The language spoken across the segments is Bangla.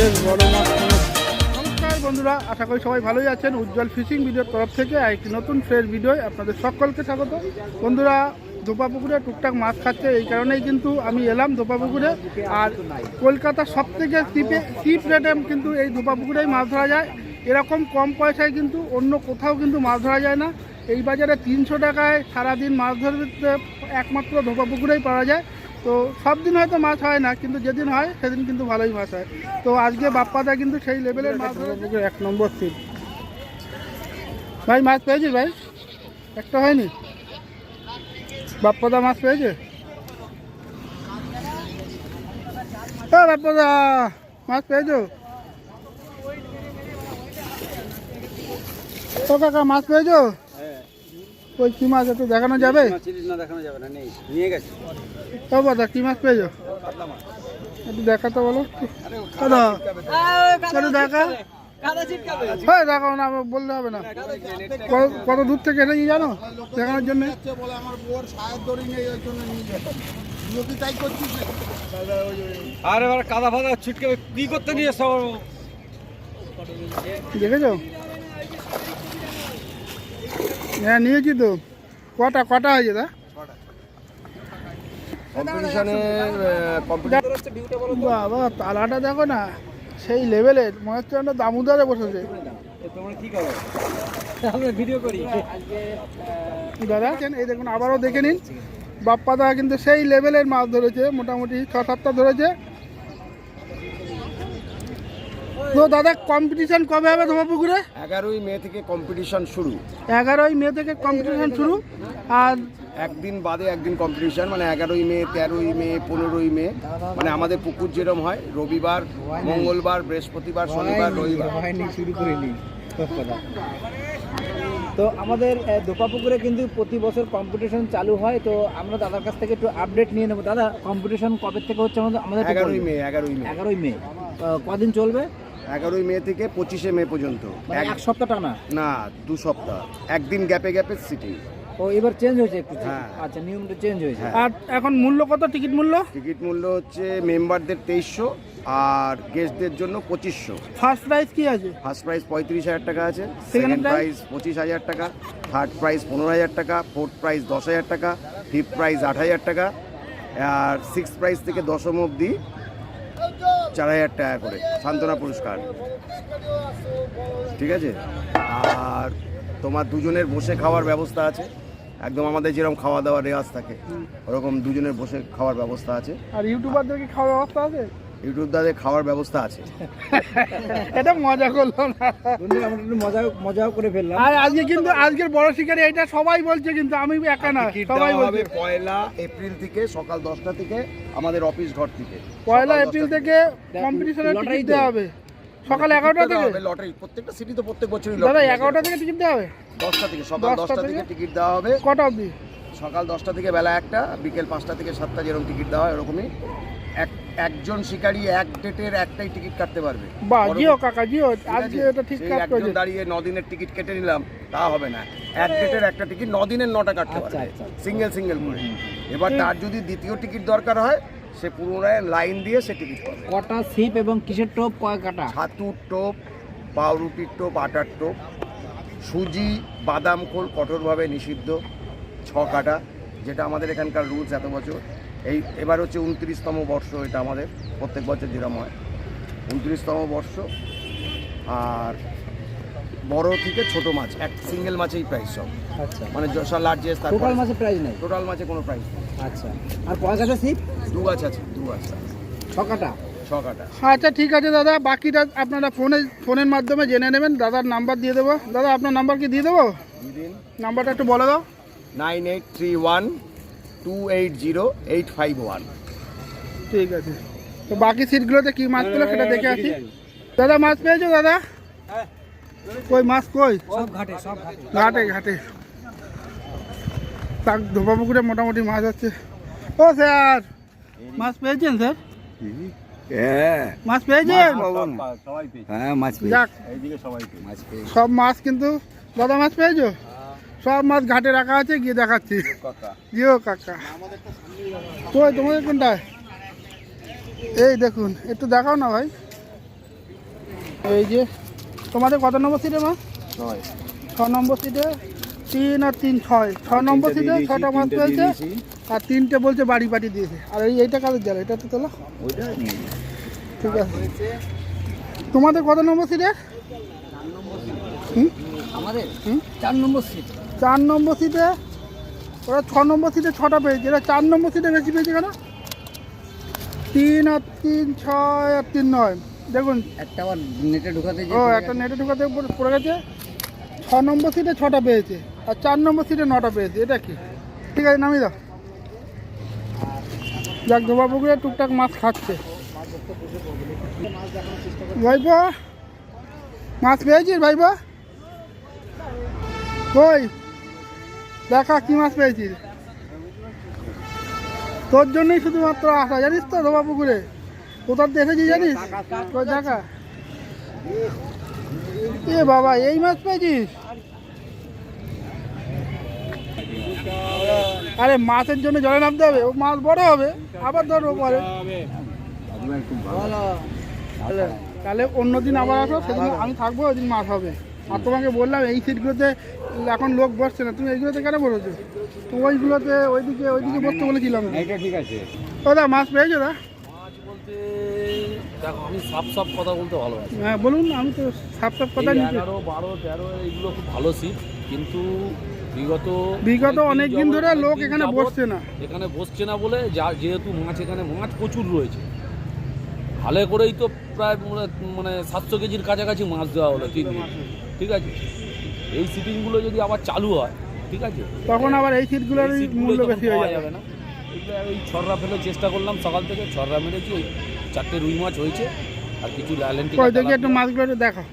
বেশ বড় মাছ নমস্কার বন্ধুরা, আশা করি সবাই ভালোই আছেন। উজ্জ্বল ফিশিং ভিডিওর তরফ থেকে একটি নতুন ফ্রেশ ভিডিও আপনাদের সকলকে স্বাগত। বন্ধুরা, ধোপা পুকুরে টুকটাক মাছ খাচ্ছে, এই কারণেই কিন্তু আমি এলাম ধোপা পুকুরে। আর কলকাতার সব থেকে চিপে চিপ রেটে কিন্তু এই ধোপা পুকুরেই মাছ ধরা যায়। এরকম কম পয়সায় কিন্তু অন্য কোথাও কিন্তু মাছ ধরা যায় না। এই বাজারে তিনশো টাকায় সারাদিন মাছ ধরতে একমাত্র ধোপা পুকুরেই পাওয়া যায়। তো সব দিন হয়তো মাছ হয় না কিন্তু যেদিন হয় সেদিন কিন্তু ভালোই মাছ হয়। তো আজকে বাপ্পাদা কিন্তু সেই লেভেলের মাছ এক নম্বর সিট ভাই মাছ পেয়েছিস ভাই? একটা হয়নি? বাপ্পাদা মাছ পেয়েছে? বাপ্পাদা মাছ পেয়েছ? ও কাকা মাছ পেয়েছ? ওই কি মাছ একটু দেখানো যাবে? না দেখানো যাবে না নেই নিয়ে গেছে। দাদা কি মাছ পেয়েছ? একটু দেখাতে বলো। দাদা একটু দেখা। হ্যাঁ দেখাও না বললে হবে না। কত- কত দূর থেকে এসেছি জানো দেখানোর জন্য? বলে আমার বোর সাহেব দড়ি নেই ওই জন্য নিয়ে যেতে তাই করছিস না এবার কাদা ফাদা ছিটকে কি করতে নিয়ে সব দেখেছ? হ্যাঁ নিয়েছি তো। কটা কটা হয়েছে দা বাবা তালাটা দেখো না সেই লেভেলের মনে হচ্ছে আমরা দামোদরে বসেছে দাদা এই দেখুন আবারও দেখে নিন। বাপ্পা দা কিন্তু সেই লেভেলের মাছ ধরেছে মোটামুটি ছ সাতটা ধরেছে। তো দাদা কম্পিটিশন কবে হবে তোমার পুকুরে? এগারোই মে থেকে কম্পিটিশন শুরু। এগারোই মে থেকে কম্পিটিশন শুরু। আর একদিন বাদে একদিন কম্পিটিশন মানে এগারোই মে তেরোই মে পনেরোই মে। মানে আমাদের পুকুর যেরম হয় রবিবার মঙ্গলবার বৃহস্পতিবার শনিবার রবিবার। শুরু করিনি। কথা। তো আমাদের দোপাপুকুরে কিন্তু প্রতি বছর কম্পিটিশন চালু হয় তো আমরা দাদার কাছ থেকে একটু আপডেট নিয়ে নেব। দাদা কম্পিটিশন কবে থেকে হচ্ছে আমাদের এগারোই মে এগারোই মে। এগারোই মে। কদিন চলবে? এগারোই মে থেকে পঁচিশে মে পর্যন্ত। মানে এক সপ্তাহ টানা? না দু সপ্তাহ। একদিন গ্যাপে গ্যাপে সিটি ও এবার চেঞ্জ হয়েছে একটু হ্যাঁ। আচ্ছা নিয়মটা চেঞ্জ হয়েছে। হ্যাঁ। আর এখন মূল্য কত? টিকিট মূল্য? টিকিট মূল্য হচ্ছে মেম্বারদের তেইশশো আর গেস্টদের জন্য পঁচিশশো। ফার্স্ট প্রাইজ কি আছে? ফার্স্ট প্রাইস পঁয়ত্রিশ হাজার টাকা আছে সেকেন্ড? প্রাইস পঁচিশ হাজার টাকা থার্ড প্রাইস পনেরো হাজার টাকা ফোর্থ প্রাইস দশ হাজার টাকা ফিফথ প্রাইস আট হাজার টাকা আর সিক্স প্রাইস থেকে দশম অবধি চার হাজার টাকা করে, সান্ত্বনা পুরস্কার। ঠিক আছে? আর তোমার দুজনের বসে খাওয়ার ব্যবস্থা আছে। একদম আমাদের যেরকম খাওয়া দাওয়ার রেওয়াজ থাকে, ওরকম দুজনের বসে খাওয়ার ব্যবস্থা আছে। আর ইউটিউবারদের কি খাওয়ার ব্যবস্থা আছে? ইউটিউব দাদের খাওয়ার ব্যবস্থা আছে। এটা মজা করল না বন্ধু আমরা একটু মজা মজাও করে ফেললাম। আর আজকে কিন্তু আজকের বড় শিকারি এটা সবাই বলছে কিন্তু আমি একা না সবাই বলছে। পয়লা এপ্রিল থেকে সকাল দশটা থেকে আমাদের অফিস ঘর থেকে। পয়লা এপ্রিল থেকে কম্পিটিশনের টিকিট দেওয়া হবে। সকাল এগারোটা থেকে? হবে, লটারি প্রত্যেকটা সিটি তো প্রত্যেক বছরই দাদা এগারোটা থেকে টিকিট দেওয়া হবে? দশটা থেকে সকাল দশটা থেকে? টিকিট দেওয়া হবে। কটা অবধি? সকাল দশটা থেকে বেলা একটা বিকেল পাঁচটা থেকে সাতটা যেরকম টিকিট দেওয়া হয় এরকমই একজন শিকারী এক ডেটের একটাই টিকিট কাটতে পারবে। বা জিও কাকা জিও আজকে এটা ঠিক সেই কাজ একজন দাঁড়িয়ে ন দিনের টিকিট কেটে নিলাম তা হবে না। এক ডেটের একটা টিকিট ন দিনের নটা কাটতে আচ্ছা, পারবে। আচ্ছা, আচ্ছা। সিঙ্গেল সিঙ্গেল করে। এবার তার যদি দ্বিতীয় টিকিট দরকার হয় সে পুনরায় লাইন দিয়ে সে টিকিট পাবে। কটা সিপ এবং কিসের টোপ কয় কাটা? ছাতুর টোপ পাউরুটির টোপ আটার টোপ সুজি বাদাম খোল কঠোরভাবে নিষিদ্ধ ছ কাটা যেটা আমাদের এখানকার রুলস এত বছর। এই এবার হচ্ছে উনত্রিশতম বর্ষ এটা আমাদের প্রত্যেক বছর যেরকম হয়। উনত্রিশতম বর্ষ আর বড় থেকে ছোট মাছ এক সিঙ্গেল মাছেই প্রাইস সব। আচ্ছা। মানে যশা লার্জেস্ট টোটাল মাসে প্রাইস নেই? টোটাল মাছে কোনো প্রাইস নেই। আচ্ছা। আর কয় কাটা সিপ দু গাছ আছে দু গাছ ছ কাটা? ছ কাটা। আচ্ছা ঠিক আছে দাদা। বাকিটা আপনারা ফোনে ফোনের মাধ্যমে জেনে নেবেন। দাদার নাম্বার দিয়ে দেবো। দাদা আপনার নাম্বার কি দিয়ে দেবো? দিন নাম্বারটা একটু বলে দাও। Nine eight three one two eight zero eight five one ঠিক আছে। তো বাকি সিটগুলোতে কি মাছ পেল সেটা দেখে আসি। দাদা মাছ পেয়েছ দাদা? কই মাছ কই? ঘাটে ঘাটে। ঘাটে ঘাটে ধোপা পুকুরে মোটামুটি মাছ আছে। ও স্যার মাছ পেয়েছেন স্যার? হ্যাঁ। মাছ পেয়েছেন? পেয়েছে হ্যাঁ মাছ যাক। সবাই মাছ পেয়েছি। সব মাছ কিন্তু দাদা মাছ পেয়েছ? সব মাছ ঘাটে রাখা আছে গিয়ে দেখাচ্ছি। জিও কাকা। কই তোমাদের কোনটায়? এই দেখুন একটু দেখাও না ভাই। এই যে তোমাদের কত নম্বর সিটে মা? ছয়। ছ নম্বর সিটে তিন আর তিন ছয়। ছ নম্বর সিটে ছটা মাছ পেয়েছে আর তিনটে বলছে বাড়ি পাটি দিয়েছে। আর এই এইটা কাদের জাল? এটা তো তোলো। ঠিক আছে। তোমাদের কত নম্বর সিটে হুম? আমাদের? হুম? চার নম্বর সিট চার নম্বর সিটে ওরা ছ নম্বর সিটে ছটা পেয়েছে। এরা চার নম্বর সিটে বেশি পেয়েছে কেন? তিন আর তিন ছয় আর তিন নয়। দেখুন। একটা আবার নেটে ঢুকাতে ও একটা নেটে ঢুকাতে পড়ে- গেছে। ছ নম্বর সিটে ছটা পেয়েছে আর চার নম্বর সিটে নটা পেয়েছে। এটা কি? ঠিক আছে নামিয়ে দাও। যাক ধোবা পুকুরে টুকটাক মাছ খাচ্ছে। ভাইপো মাছ পেয়েছিস ভাইপো? কই? দেখা, কি মাছ পেয়েছিস? তোর জন্যই শুধুমাত্র আসা, জানিস তো ধোবা পুকুরে? কোথার এসেছিস জানিস? কই দেখা? এ বাবা, এই মাছ পেয়েছিস? আরে, মাছের জন্য জলে নামতে হবে, ও মাছ বড় হবে, আবার ধরবো পরে। তাহলে অন্য দিন আবার আসো, সেদিন আমি থাকব, ওই দিন মাছ হবে। আর তোমাকে বললাম এই সিটগুলোতে এখন লোক বসছে না। তুমি এইগুলোতে কেন বলেছ তো ওইগুলোতে ওইদিকে ওইদিকে বসতে বলেছিলাম। ঠিক আছে। ও দা মাছ পেয়েছ দা মাছ বলতে দেখো আমি সাপ সাপ কথা বলতে ভালোবাসি। হ্যাঁ বলুন আমি তো সাপ সাপ কথা এই নিচ্ছি এগারো বারো তেরো এইগুলো খুব ভালো শীত কিন্তু বিগত বিগত অনেক দিন ধরে লোক এখানে বসছে না। এখানে বসছে না বলে যা যেহেতু মাছ এখানে মাছ প্রচুর রয়েছে। হালে করেই তো প্রায় মানে- মানে সাতশো কেজির কাছাকাছি মাছ দেওয়া হলো তিন দিন। ঠিক আছে? এই সিটিংগুলো যদি আবার চালু হয় ঠিক আছে? তখন আবার এই সিটগুলোর মূল্য বেশি হয়ে যাবে না? ওই ছড়রা ফেলে চেষ্টা করলাম সকাল থেকে ছড়রা মেরেছি ওই চারটে রুই মাছ হয়েছে আর কিছু দেখি একটু মাছগুলো একটু দেখো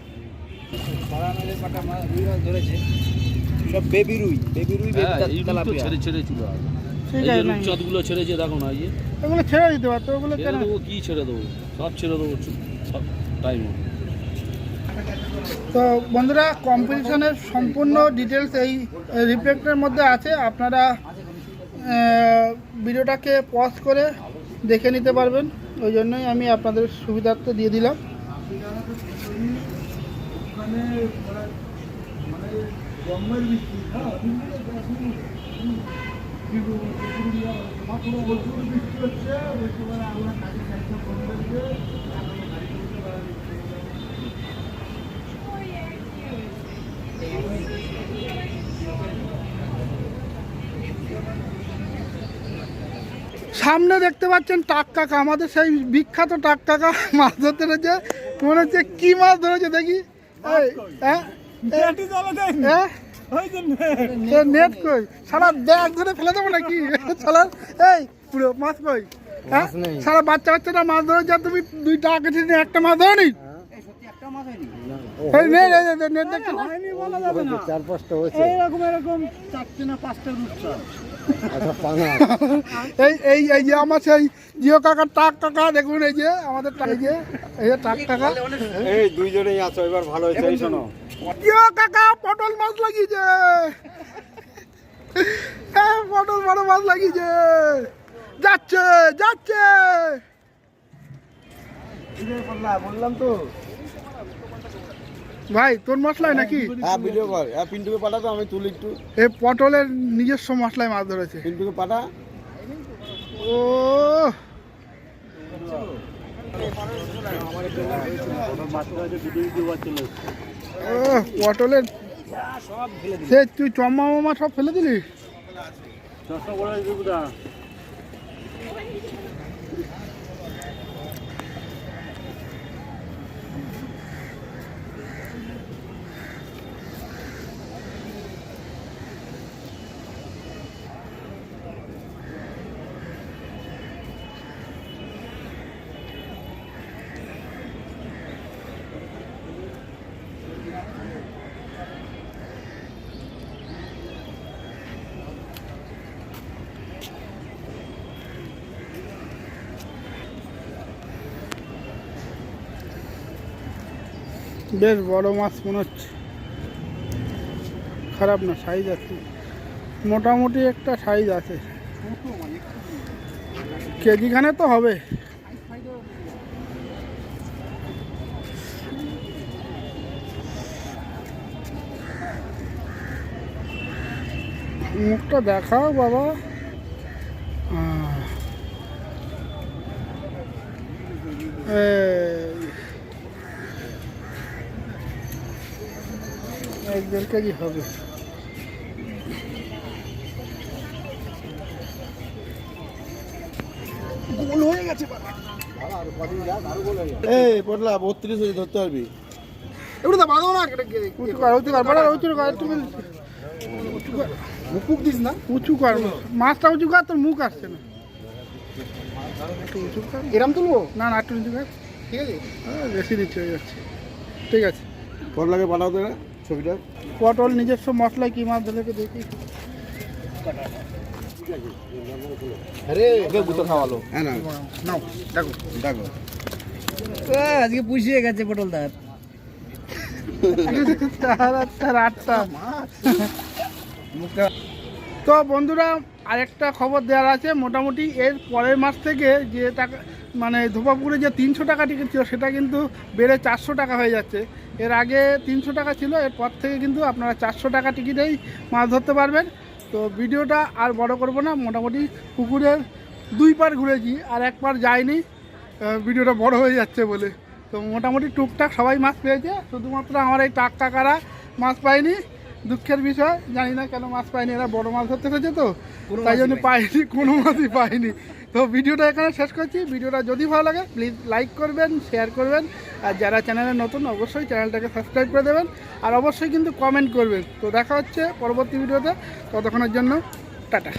ধরেছে। সব বেবি রুই বেবি রুই হ্যাঁ রুই ছেড়ে ছেড়ে ছিল আর। ঠিক এই যে দেখো না ওগুলো ছেড়ে দিতে পারতো ওগুলো ছেড়ে দেবো কি ছেড়ে দেবো? সব ছেড়ে দেবো সব টাইম তো বন্ধুরা কম্পিটিশনের সম্পূর্ণ ডিটেলস এই রিপ্লেক্টের মধ্যে আছে। আপনারা ভিডিওটাকে পজ করে দেখে নিতে পারবেন। ওই জন্যই আমি আপনাদের সুবিধার্থে দিয়ে দিলাম। সামনে দেখতে পাচ্ছেন টাক কাকা আমাদের সেই বিখ্যাত টাক কাকা মাছ ধরতে রয়েছে মনে হচ্ছে কি মাছ ধরেছে দেখি হ্যাঁ? হ্যাঁ? নেট কই? সারা ব্যাগ ধরে ফেলে দেবো নাকি? সারা এই পুরো মাছ কই? হ্যাঁ? সারা বাচ্চা বাচ্চাটা মাছ ধরে আর তুমি দুইটা আগে নিয়ে একটা মাছ ধরে নি। যে দেখছ? না? চার পাঁচটা হয়েছে। এইরকম এরকম চারটে না পাঁচটা পাঙা এই এই এই যে আমার সেই জিও কাকার টাক কাকা দেখুন এই যে আমাদের এই যে এই যে টাক কাকা এই দুইজনেই আছো এবার ভালো হয়েছে এই শোনো। জিও কাকা পটল মাছ লাগিয়েছে। হ্যাঁ পটল বড় মাছ লাগিয়েছে। যাচ্ছে যাচ্ছে। বললাম তো। ভাই তোর মশলাই নাকি? হ্যাঁ ভিডিও কর। হ্যাঁ পিন্টুকে পাঠা তো আমি তুলি একটু। এ পটলের নিজস্ব মশলায় মাছ ধরেছে। পিন্টুকে পাঠা। ও! ও, পটলের সে তুই চম্মা মামা সব ফেলে দিলি? বেশ বড় মাছ মনে হচ্ছে। খারাপ না সাইজ আছে। মোটামুটি একটা সাইজ আছে। কেজিখানে তো হবে। মুখটা দেখাও বাবা। হ্যাঁ এক দেড় কেজি হবে। গোল হয়ে গেছে এই পটলা বত্রিশ হয়ে ধরতে পারবি। উঁচু কর উঁচু কর বড় উঁচু কর মুখ দিস না। উঁচু কর মাছটা উঁচু কর তোর মুখ আসছে না। উঁচু এরম তুলবো? না না একটু উঁচু কর। ঠিক আছে। বেশি নিচে হয়ে যাচ্ছে। ঠিক আছে। পটলাকে পাঠাও তো ছবিটা। পটল নিজস্ব মশলায় কি মাছ ধরে দেখি। ওকে গুতো খাওয়ালো। হ্যাঁ না নাও দেখো দেখো আজকে পুষিয়ে গেছে পটল চার আটটা তো বন্ধুরা আরেকটা খবর দেওয়ার আছে। মোটামুটি এর পরের মাস থেকে যে টাকা মানে ধোপাপুরে যে তিনশো টাকা টিকিট ছিল সেটা কিন্তু বেড়ে চারশো টাকা হয়ে যাচ্ছে। এর আগে তিনশো টাকা ছিল এরপর থেকে কিন্তু আপনারা চারশো টাকা টিকিটেই মাছ ধরতে পারবেন। তো ভিডিওটা আর বড় করব না মোটামুটি পুকুরের দুই পার ঘুরেছি আর এক পার যায়নি ভিডিওটা বড় হয়ে যাচ্ছে বলে। তো মোটামুটি টুকটাক সবাই মাছ পেয়েছে শুধুমাত্র আমার এই টাক কাকারা মাছ পায়নি। দুঃখের বিষয় জানি না কেন মাছ পায়নি এরা বড় মাছ ধরতে পেরেছে তো তাই জন্য পাইনি কোনো মাছই পাইনি তো ভিডিওটা এখানে শেষ করছি। ভিডিওটা যদি ভালো লাগে প্লিজ লাইক করবেন শেয়ার করবেন। আর যারা চ্যানেলে নতুন, অবশ্যই চ্যানেলটাকে সাবস্ক্রাইব করে দেবেন। আর অবশ্যই কিন্তু কমেন্ট করবেন। তো দেখা হচ্ছে পরবর্তী ভিডিওতে। ততক্ষণের জন্য, টাটা।